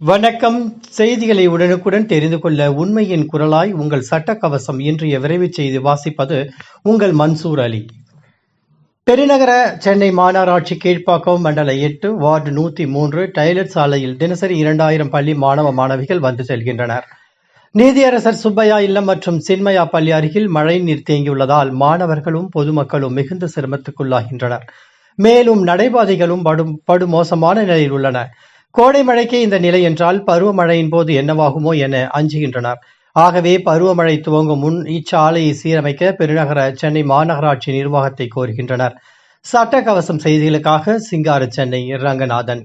வணக்கம். செய்திகளை உடனுக்குடன் தெரிந்து கொள்ள உண்மையின் குரலாய் உங்கள் சட்ட கவசம் இன்றைய விரைவு செய்தி வாசிப்பது உங்கள் மன்சூர் அலி. பெருநகர சென்னை மாநகராட்சி கீழ்ப்பாக்கம் மண்டல எட்டு வார்டு நூத்தி மூன்று டைலட் சாலையில் தினசரி இரண்டாயிரம் பள்ளி மாணவ மாணவிகள் வந்து செல்கின்றனர். நீதியரசர் சுப்பையா இல்லம் மற்றும் சின்மயா பள்ளி அருகில் மழை நீர் தேங்கியுள்ளதால் மாணவர்களும் பொதுமக்களும் மிகுந்த சிரமத்துக்குள்ளாகின்றனர். மேலும் நடைபாதைகளும் படும் படுமோசமான நிலையில் உள்ளன. கோடை மழைக்கே இந்த நிலை என்றால் பருவமழையின் போது என்னவாகுமோ என அஞ்சுகின்றனர். ஆகவே பருவமழை துவங்கும் முன் இச்சாலையை சீரமைக்க பெருநகர சென்னை மாநகராட்சி நிர்வாகத்தை கோருகின்றனர். சட்டக்கவசம் செய்திகளுக்காக சிங்கார சென்னை ரங்கநாதன்.